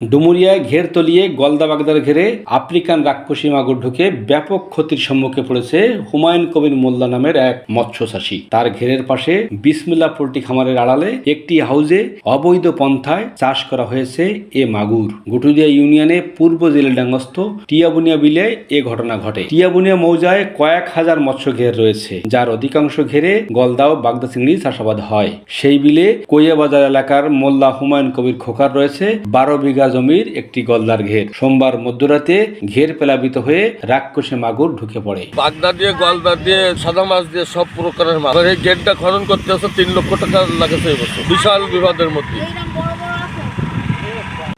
ডুমুরিয়ায় ঘের তলিয়ে গলদা বাগদার ঘেরে আফ্রিকান রাক্ষসী মাগুর ঢুকে ব্যাপক ক্ষতির সম্মুখে পড়েছে হুমায়ুন কবির মোল্লা নামের এক মৎস্য চাষী তার ঘেরের পাশে বিসমিল্লা পোল্ট্রি খামারের আড়ালে একটি হাউজে অবৈধ পন্থায় চাষ করা হয়েছে এ মাগুর। গুটুদিয়া ইউনিয়নে পূর্ব জেলেডাঙ্গস্থ টিয়াবুনিয়া বিলে এ ঘটনা ঘটে। টিয়াবুনিয়া মৌজায় কয়েক হাজার মৎস্য ঘের রয়েছে, যার অধিকাংশ ঘেরে গলদা ও বাগদা চিংড়ি চাষাবাদ হয়। সেই বিলে কোয়াবাজার এলাকার মোল্লা হুমায়ুন কবির খোকার রয়েছে বারো বিঘা জমির একটি গলদার ঘের। সোমবার মধ্যরাতে ঘের পেলাবিত হয়ে রাক্ষসে মাগুর ঢুকে পড়ে। বাগদা দিয়ে, গলদা দিয়ে, সাদা মাছ দিয়ে সব প্রকারের মাছ। এই গেটটা খনন করতে আসে তিন লক্ষ টাকা লাগেছে বিশাল বিবাদের মধ্যে।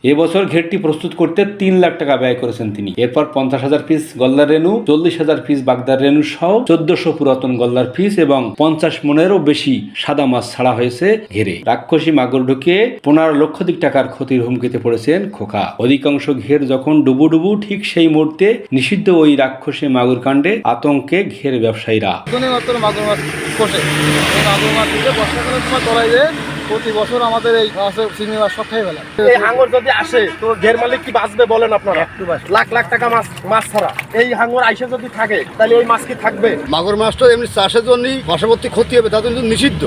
এবছর ঘেরটি প্রস্তুত করতে তিন লাখ টাকা ব্যয় করেছেন তিনি। এরপর পঞ্চাশ হাজার পিস গলদার রেনু চল্লিশ হাজার পিস বাগদার রেনু সহ চোদ্দশো পুরাতন গল্লার পিস এবং পঞ্চাশ মনেরও বেশি সাদা মাছ ছাড়া হয়েছে ঘেরে। রাক্ষসী মাগুর ঢুকে পনেরো লক্ষাধিক টাকার ক্ষতির হুমকিতে পড়েছেন খোকা। অধিকাংশ ঘের যখন ডুবু ডুবু, ঠিক সেই মুহূর্তে নিষিদ্ধ ওই রাক্ষসী মাগুর কাণ্ডে আতঙ্কে ঘের ব্যবসায়ীরা। মাগুর মাছ বর্ষাকালের সময় প্রতি বছর আমাদের এই মাছের চিংড়ি মাছ সব খাই ফেলা এই হাঙ্গর যদি আসে তো ঘের মালিক কি বাঁচবে বলেন আপনারা? লাখ লাখ টাকা মাছ মাছ ছাড়া। এই হাঙ্গর আইসে যদি থাকে তাহলে ওই মাছ কি থাকবে? মাগুর মাছটা এমনি চাষের জন্যই পার্শ্ববর্তী ক্ষতি হবে তাদের কিন্তু নিষিদ্ধ।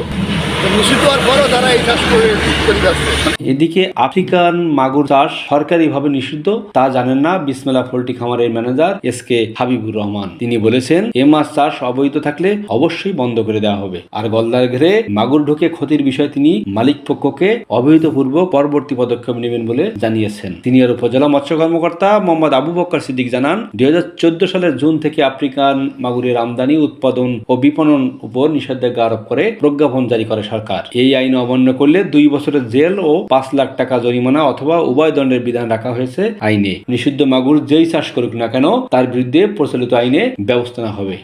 এদিকে আফ্রিকান মাগুর চাষ সরকারিভাবে নিষিদ্ধ, তা জানেন না বিসমেলা পোল্ট্রি খামারের manager S K Habibur Rahman. তিনি বলেছেন, এ মাছ চাষ অবৈধ থাকলে অবশ্যই বন্ধ করে দেওয়া হবে। আর গলদার ঘেরে মাগুর ঢুকে ক্ষতির বিষয়ে তিনি মালিক পক্ষকে অবহিতপূর্বক পরবর্তী পদক্ষেপ নেবেন বলে জানিয়েছেন। সিনিয়র উপজেলা মৎস্য কর্মকর্তা মোহাম্মদ আবু বক্কর সিদ্দিক জানান, দুই হাজার চোদ্দ সালের জুন থেকে আফ্রিকান মাগুরের আমদানি, উৎপাদন ও বিপণন উপর নিষেধাজ্ঞা আরোপ করে প্রজ্ঞাপন জারি করে সরকার। এই আইন অমান্য করলে দুই বছরের জেল ও পাঁচ লাখ টাকা জরিমানা অথবা উভয় দণ্ডের বিধান রাখা হয়েছে আইনে। নিষিদ্ধ মাগুর যেই চাষ করুক না কেন, তার বিরুদ্ধে প্রচলিত আইনে ব্যবস্থা হবে।